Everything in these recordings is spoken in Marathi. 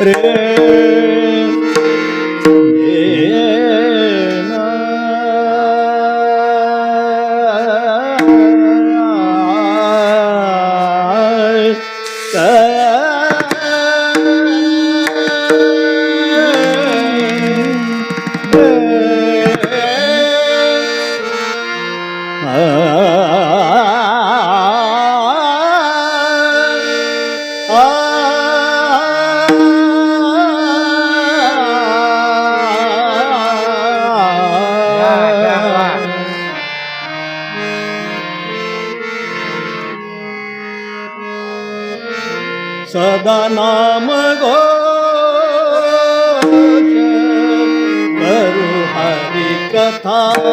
रे। कथा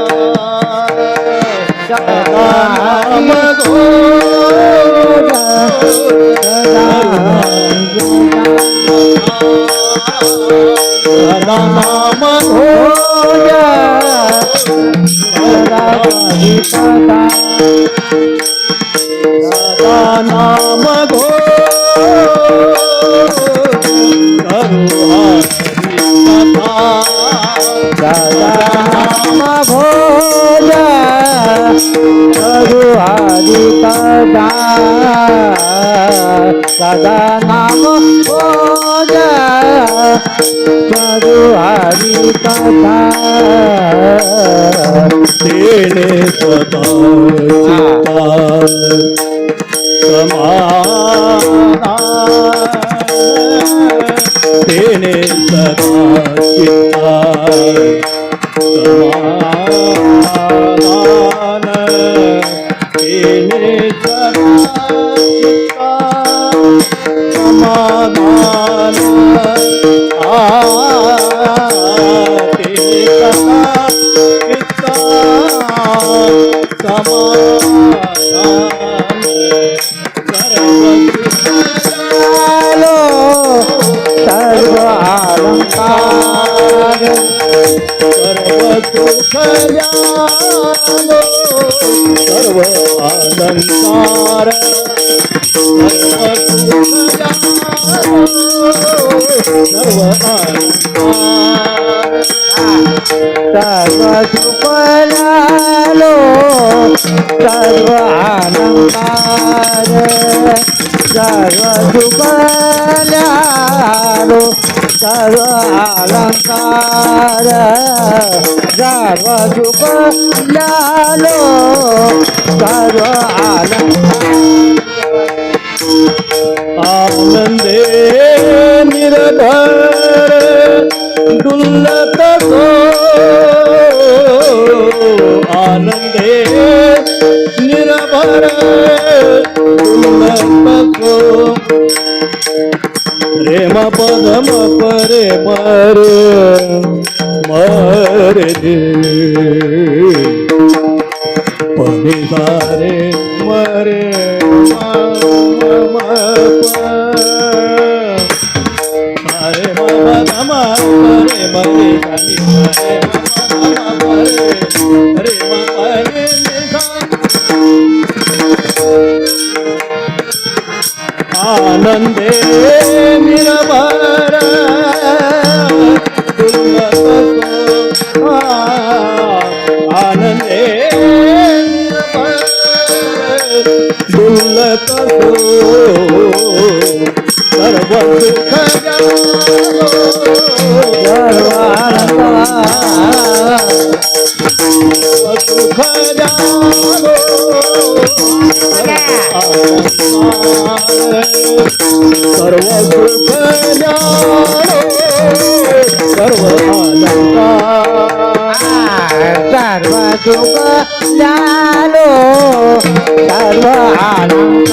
सदा नाम सदा सदा नाम भोज करू हरि कथा तेने सदा चित्ता तेने सदा चित्ता Come on. सर्व सर्व अलंकार सर्व अलंकार सर्व सुपलालो सर्व अलंकार सर्व सर्व अलंकार सर्व सुपलालो सर्व अलंकार आनंदे निर्भर डुल्लत सो आनंदे निर्भर म सो म पदम परे मरे मरे परे। सारे मरे अरे बाबा धमा रे मरे सर्व सुख सर्व सर्व सुख सर्व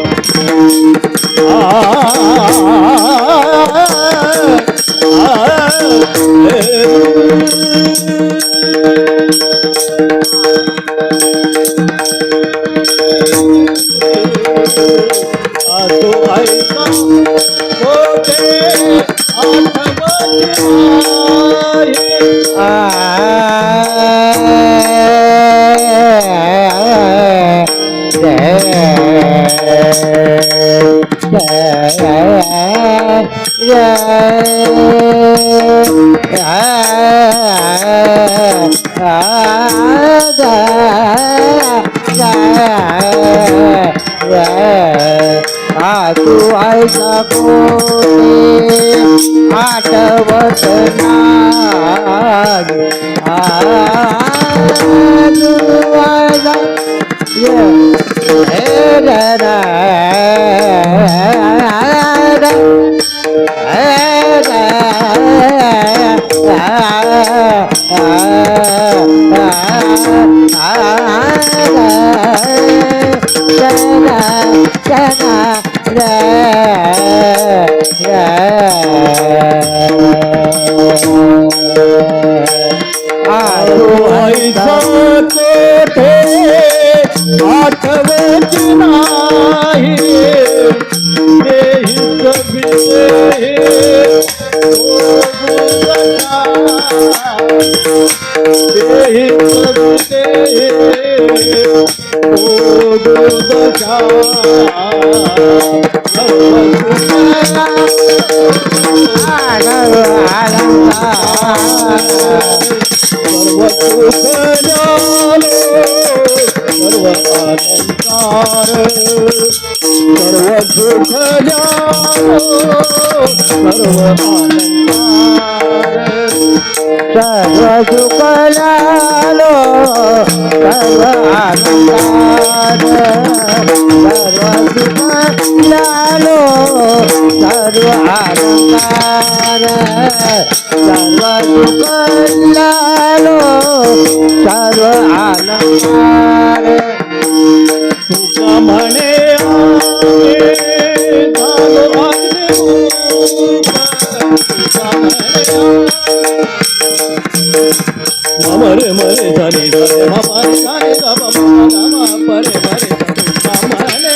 तू आयचा कोणी आठवत नाही आजू ऐका हे Ah सर्व सुख झालो सर्व अलंकार सर्व सुख झालो सर्व अलंकार सर्व सुख लालो सर्व आनंदात सर्व सुख लालो सर्व आनंदात सर्व आनंदात तुका म्हणे आम्ही झालो अग्निरूप. तुका म्हणे मरे मरे धनी धरे मरे धनी गम गम परे परे तुका म्हणे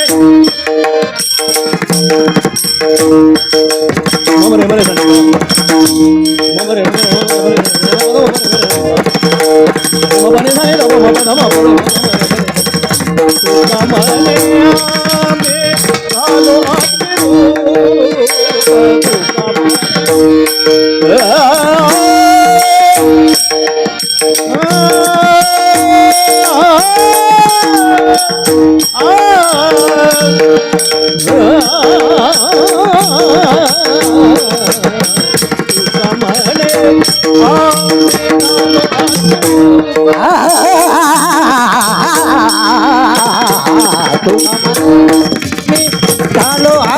मरे मरे धनी मरे मरे मरे मरे धनी गम मरे धम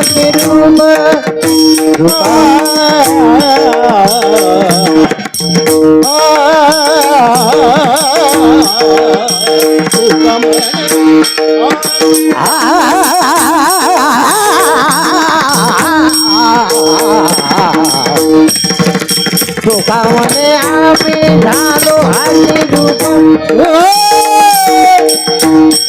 परे तुका म्हणे आम्ही झालो अग्निरूप. रूप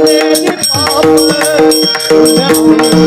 पुण्य पाप पुण्य